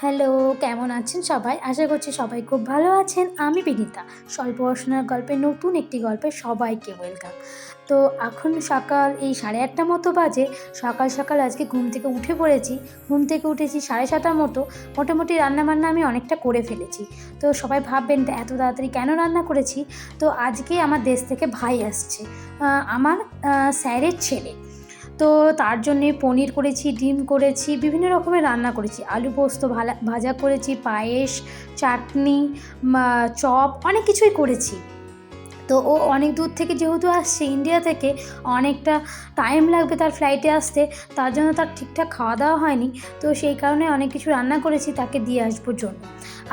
Hello, কেমন আছেন সবাই? আশা করছি সবাই খুব ভালো আছেন। আমি বিনীতা। স্বল্প পড়াশোনার গল্পে নতুন একটি গল্পে সবাইকে ওয়েলকাম তো এখন সকাল এই সাড়ে আটটা মতো বাজে। সকাল সকাল আজকে ঘুম থেকে উঠে পড়েছি। ঘুম থেকে উঠেছি সাড়ে ছটার মতো। মোটামুটি রান্নাবান্না আমি অনেকটা করে ফেলেছি। তো সবাই ভাববেন "তা এত তাড়াতাড়ি কেন রান্না করেছি? তো আজকে আমার দেশ থেকে ভাই আসছে। আমার স্যারের ছেলে। তো তার জন্যে পনির করেছি, ডিম করেছি, বিভিন্ন রকমের রান্না করেছি। আলু পোস্ত ভাজা করেছি, পায়েস, চাটনি চপ, অনেক কিছুই করেছি। তো ও অনেক দূর থেকে যেহেতু আসছে ইন্ডিয়া থেকে, অনেকটা টাইম লাগবে তার ফ্লাইটে আসতে, তার জন্য তার ঠিকঠাক খাওয়া দাওয়া হয়নি। তো সেই কারণে অনেক কিছু রান্না করেছি তাকে দিয়ে আসবোর জন্য।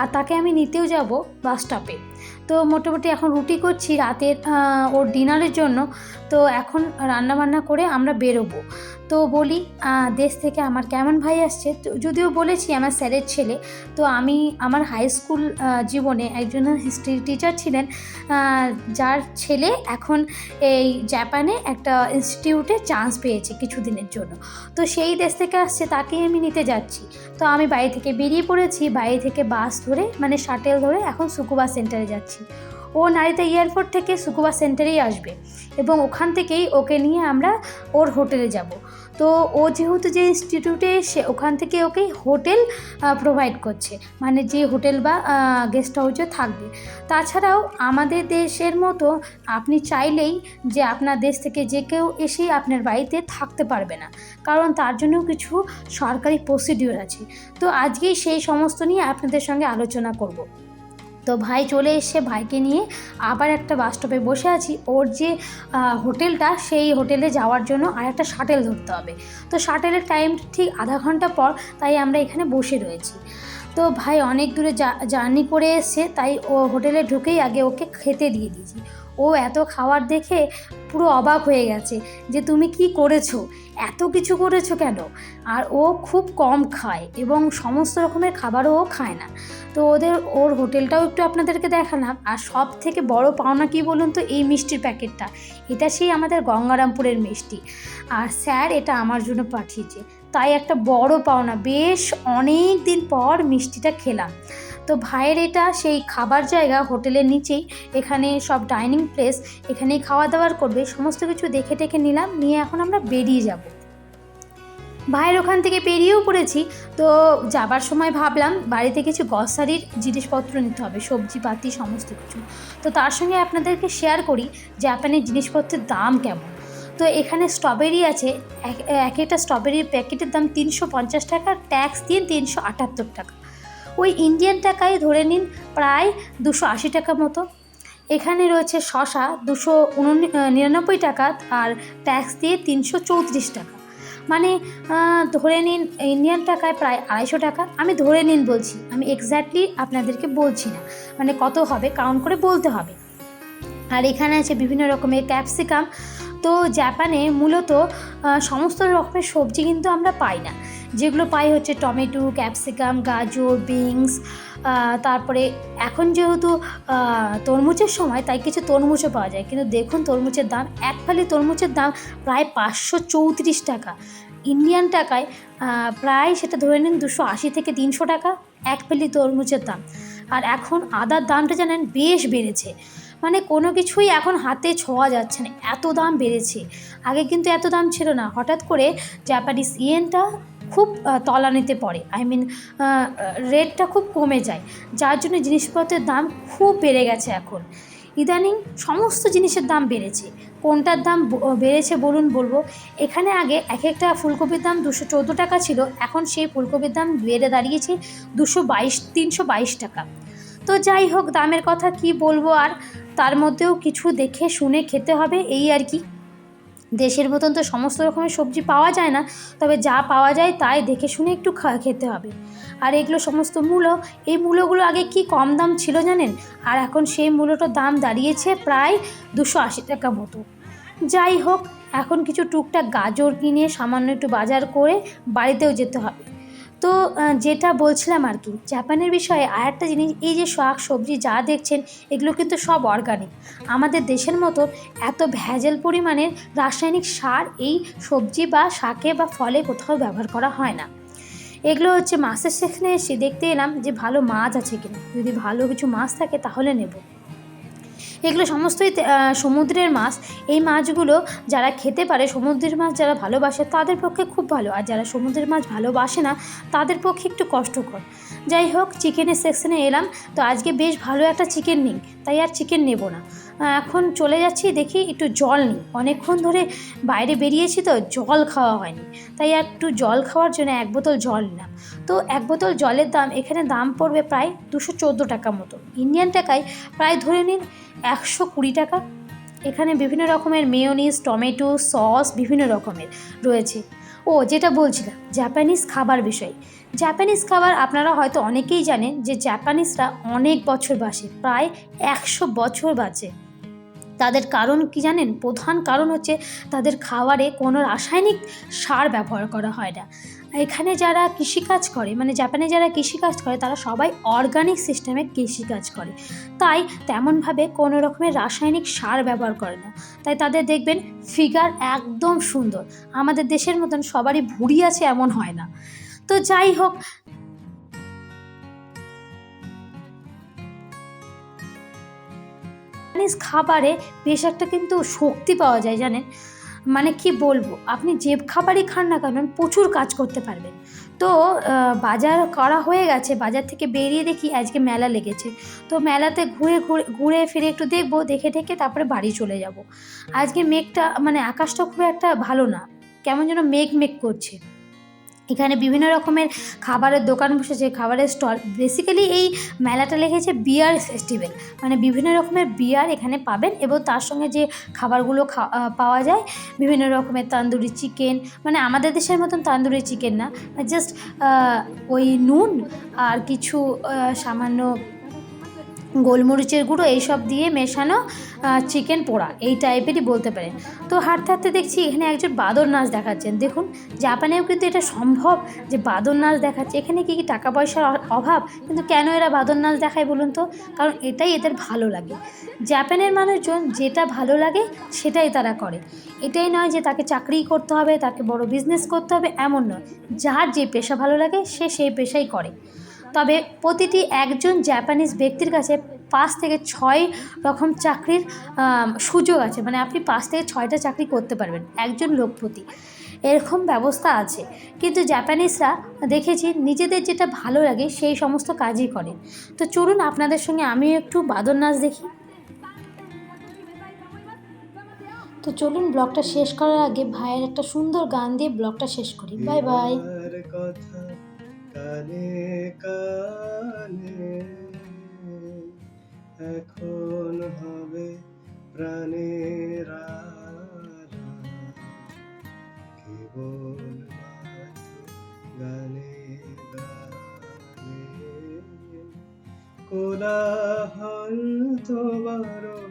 আর তাকে আমি নিতেও যাব বাস স্টপে। তো মোটামুটি এখন রুটি করছি রাতের ওর ডিনারের জন্য। তো এখন রান্না বান্না করে আমরা বেরোবো। তো বলি দেশ থেকে আমার কেমন ভাই আসছে? তো যদিও বলেছি আমার স্যারের ছেলে, তো আমি আমার হাই স্কুল জীবনে একজন হিস্ট্রি টিচার ছিলেন। যার ছেলে এখন এই জাপানে একটা ইনস্টিটিউটে চান্স পেয়েছে কিছুদিনের জন্য। তো সেই দেশ থেকে আসছে, তাকেই আমি নিতে যাচ্ছি। তো আমি বাড়ি থেকে বেরিয়ে পড়েছি, বাড়ি থেকে বাস ধরে মানে শাটেল ধরে এখন সুকুবা সেন্টারে যাচ্ছি। ও নারীতে এয়ারপোর্ট থেকে সুকুবা সেন্টারেই আসবে এবং ওখান থেকেই ওকে নিয়ে আমরা ওর হোটেলে যাব। তো ও যেহেতু যে ইনস্টিটিউটে এসে ওখান থেকে ওকে হোটেল প্রোভাইড করছে। মানে যে হোটেল বা গেস্ট হাউসে থাকবে। তাছাড়াও আমাদের দেশের মতো আপনি চাইলেই যে আপনার দেশ থেকে যে কেউ এসেই আপনার বাড়িতে থাকতে পারবে না। কারণ তার জন্যও কিছু সরকারি প্রসিডিওর আছে। তো আজকেই সেই সমস্ত নিয়ে আপনাদের সঙ্গে আলোচনা করব। তো ভাই চলে এসে ভাইকে নিয়ে আবার একটা বাস স্টপে বসে আছি। ওর যে হোটেলটা সেই হোটেলে যাওয়ার জন্য আর একটা শাটেল ধরতে হবে। তো শাটেলের টাইম ঠিক আধা ঘণ্টা পর তাই আমরা এখানে বসে রয়েছি। তো ভাই অনেক দূরে জার্নি করে এসছে, তাই ও হোটেলে ঢুকেই আগে ওকে খেতে দিয়ে দিয়েছি। ও এত খাওয়ার দেখে পুরো অবাক হয়ে গেছে যে তুমি কি করেছ? এত কিছু করেছ কেন? আর ও খুব কম খায় এবং সমস্ত রকমের খাবারও ও খায় না। তো ওদের, ওর হোটেলটাও একটু আপনাদেরকে দেখালাম। আর সব থেকে বড় পাওনা কি বলুন তো? এই মিষ্টির প্যাকেটটা। এটা সেই আমাদের গঙ্গারামপুরের মিষ্টি। আর স্যার এটা আমার জন্য পাঠিয়েছে। তাই একটা বড় পাওনা। বেশ অনেক দিন পর মিষ্টিটা খেলাম। তো ভাইয়ের এটা সেই খাবার জায়গা হোটেলের নিচেই। এখানে সব ডাইনিং প্লেস, এখানেই খাওয়া দাওয়ার করবে। সমস্ত কিছু দেখে টেখে নিলাম। নিয়ে এখন আমরা বেরিয়ে যাব। ভাইয়ের ওখান থেকে পেরিয়েও পড়েছি। তো যাবার সময় ভাবলাম, বাড়িতে কিছু গ্রসারির জিনিসপত্র নিতে হবে। সবজি পাতি সমস্ত কিছু। তো তার সঙ্গে আপনাদেরকে শেয়ার করি জাপানের জিনিসপত্রের দাম কেমন? তো এখানে স্ট্রবেরি আছে। এক এক একটা স্ট্রবেরির প্যাকেটের দাম তিনশো পঞ্চাশ টাকা ট্যাক্স দিয়ে তিনশো আটাত্তর টাকা। ওই ইন্ডিয়ান টাকায় ধরে নিন প্রায় দুশো আশি টাকা মতো। এখানে রয়েছে শশা দুশো নিরানব্বই টাকা আর ট্যাক্স দিয়ে তিনশো চৌত্রিশ টাকা। মানে ধরে নিন ইন্ডিয়ান টাকায় প্রায় আড়াইশো টাকা। আমি ধরে নিন বলছি, আমি এক্স্যাক্টলি আপনাদেরকে বলছি না। মানে কত হবে কাউন্ট করে বলতে হবে। আর এখানে আছে বিভিন্ন রকমের ক্যাপসিকাম তো জাপানে মূলত সমস্ত রকমের সবজি কিন্তু আমরা পাই না। যেগুলো পাই হচ্ছে টমেটো, ক্যাপসিকাম, গাজর, বিনস তারপরে এখন যেহেতু তরমুজের সময়, তাই কিছু তরমুজও পাওয়া যায়। কিন্তু দেখুন তরমুজের দাম, এক ফালি তরমুজের দাম প্রায় পাঁচশো চৌত্রিশ টাকা। ইন্ডিয়ান টাকায় প্রায় সেটা ধরে নিন দুশো আশি থেকে তিনশো টাকা, এক ফালি তরমুজের দাম। আর এখন আদার দামটা জানেন বেশ বেড়েছে। মানে কোনো কিছুই এখন হাতে ছোঁয়া যাচ্ছে না। এত দাম বেড়েছে। আগে কিন্তু এত দাম ছিল না। হঠাৎ করে জাপানিজ ইয়েনটা খুব তলানিতে পড়ে। আই মিন রেটটা খুব কমে যায়। যার জন্য জিনিসপত্রের দাম খুব বেড়ে গেছে এখন। ইদানিং সমস্ত জিনিসের দাম বেড়েছে। কোনটার দাম বেড়েছে বলুন, বলব? এখানে আগে এক একটা ফুলকপির দাম দুশো চৌদ্দো টাকা ছিল। এখন সেই ফুলকপির দাম বেড়ে দাঁড়িয়েছে দুশো বাইশ, তিনশো বাইশ টাকা। তো যাই হোক, দামের কথা কি বলব আর তার মধ্যেও কিছু দেখে, শুনে খেতে হবে, এই আর কি। দেশের মতন তো সমস্ত রকমের সবজি পাওয়া যায় না, তবে যা পাওয়া যায় তাই দেখে, শুনে একটু খেতে হবে। আর এগুলো সমস্ত মূলো, এই মূলোগুলো আগে কি কম দাম ছিল জানেন? আর এখন সেই মূলোটার দাম দাঁড়িয়েছে প্রায় দুশো আশি টাকা মতো। যাই হোক, এখন কিছু টুকটাক গাজর কিনে সামান্য একটু বাজার করে বাড়িতেও যেতে হবে। তো যেটা বলছিলাম আর কি, জাপানের বিষয়ে আর একটা জিনিস, এই যে শাক, সবজি যা দেখছেন, এগুলো কিন্তু সব অর্গানিক আমাদের দেশের মতো এত ভেজাল পরিমাণের রাসায়নিক সার এই সবজি বা শাকে বা ফলে কোথাও ব্যবহার করা হয় না। এগুলো হচ্ছে মাছের সেখানে এসে দেখতে এলাম যে ভালো মাছ আছে কিনা। যদি ভালো কিছু মাছ থাকে তাহলে নেব। এগুলো সমস্তই সমুদ্রের মাছ। এই মাছগুলো যারা খেতে পারে, সমুদ্রের মাছ যারা ভালোবাসে, তাদের পক্ষে খুব ভালো। আর যারা সমুদ্রের মাছ ভালোবাসে না, তাদের পক্ষে একটু কষ্টকর। যাই হোক চিকেনের সেকশনে এলাম। তো আজকে বেশ ভালো একটা চিকেন নিই। তাই আর চিকেন নেব না। এখন চলে যাচ্ছি, দেখি একটু জল নিই। অনেকক্ষণ ধরে বাইরে বেরিয়েছি তো, জল খাওয়া হয়নি। তাই একটু জল খাওয়ার জন্য এক বোতল জল নিলাম। তো এক বোতল জলের দাম, এখানে দাম পড়বে প্রায় দুশো চোদ্দ টাকা মতো। ইন্ডিয়ান টাকায় প্রায় ধরে নিন একশো কুড়ি টাকা। এখানে বিভিন্ন রকমের মেয়োনিজ টমেটো সস বিভিন্ন রকমের রয়েছে। ও, যেটা বলছিলাম জাপানিজ খাবার বিষয়। জাপানিজ খাবার আপনারা হয়তো অনেকেই জানেন যে জাপানিজরা অনেক বছর বাসে প্রায় একশো বছর বাঁচে। তাদের কারণ কি জানেন? প্রধান কারণ হচ্ছে তাদের খাবারে কোনো রাসায়নিক সার ব্যবহার করা হয় না। এখানে যারা কৃষিকাজ করে মানে জাপানে যারা কৃষিকাজ করে, তারা সবাই অর্গানিক সিস্টেমে কৃষিকাজ করে। তাই তেমনভাবে কোনো রকমের রাসায়নিক সার ব্যবহার করে না। তাই তাদের দেখবেন ফিগার একদম সুন্দর। আমাদের দেশের মতন সবারই ভুঁড়ি আছে এমন হয় না। তো যাই হোক চাইনিজ খাবারে বেশ একটা কিন্তু শক্তি পাওয়া যায়, জানেন? মানে কি বলব, আপনি যে খাবারই খান না কেন, প্রচুর কাজ করতে পারবেন। তো বাজার করা হয়ে গেছে, বাজার থেকে বেরিয়ে দেখি আজকে মেলা লেগেছে। তো মেলাতে ঘুরে ঘুরে ঘুরে ফিরে একটু দেখব, দেখে ঠেকে তারপরে বাড়ি চলে যাব। আজকে মেঘটা মানে আকাশটা খুব একটা ভালো না। কেমন যেন মেঘ মেঘ করছে। এখানে বিভিন্ন রকমের খাবারের দোকান বসেছে খাবারের স্টল। বেসিক্যালি এই মেলাটা লেগেছে বিয়ার ফেস্টিভ্যাল মানে বিভিন্ন রকমের বিয়ার এখানে পাবেন এবং তার সঙ্গে যে খাবারগুলো পাওয়া যায়, বিভিন্ন রকমের তান্দুরি চিকেন মানে আমাদের দেশের মতন তান্দুরি চিকেন না। জাস্ট ওই নুন আর কিছু সামান্য গোলমরিচের গুঁড়ো এইসব দিয়ে মেশানো চিকেন পোড়া, এই টাইপেরই বলতে পারেন। তো হাঁটতে হাঁটতে দেখছি এখানে একজন বাদর নাচ দেখাচ্ছেন। দেখুন, জাপানেও কিন্তু এটা সম্ভব যে বাদর নাচ দেখাচ্ছে। এখানে কি কি টাকা পয়সার অভাব? কিন্তু কেন এরা বাদর নাচ দেখায় বলুন তো? কারণ এটাই এদের ভালো লাগে। জাপানের মানুষজন যেটা ভালো লাগে, সেটাই তারা করে। এটাই নয় যে তাকে চাকরি করতে হবে, তাকে বড় বিজনেস করতে হবে, এমন নয়। যার যে পেশা ভালো লাগে, সে সেই পেশাই করে। তবে প্রতিটি একজন জাপানিজ ব্যক্তির কাছে পাঁচ থেকে ছয় রকম চাকরির সুযোগ আছে। মানে আপনি পাঁচ থেকে ছয়টা চাকরি করতে পারবেন একজন লোক প্রতি। এরকম ব্যবস্থা আছে। কিন্তু জাপানিজরা দেখেছি নিজেদের যেটা ভালো লাগে সেই সমস্ত কাজই করে। তো চলুন আপনাদের সঙ্গে আমিও একটু বাদর নাচ দেখি। তো চলুন ব্লগটা শেষ করার আগে ভাইয়ের একটা সুন্দর গান দিয়ে ব্লগটা শেষ করি। Bye bye. কানে কানে এখন হবে প্রাণের। কেবল গানে কোলাহল তো বারণ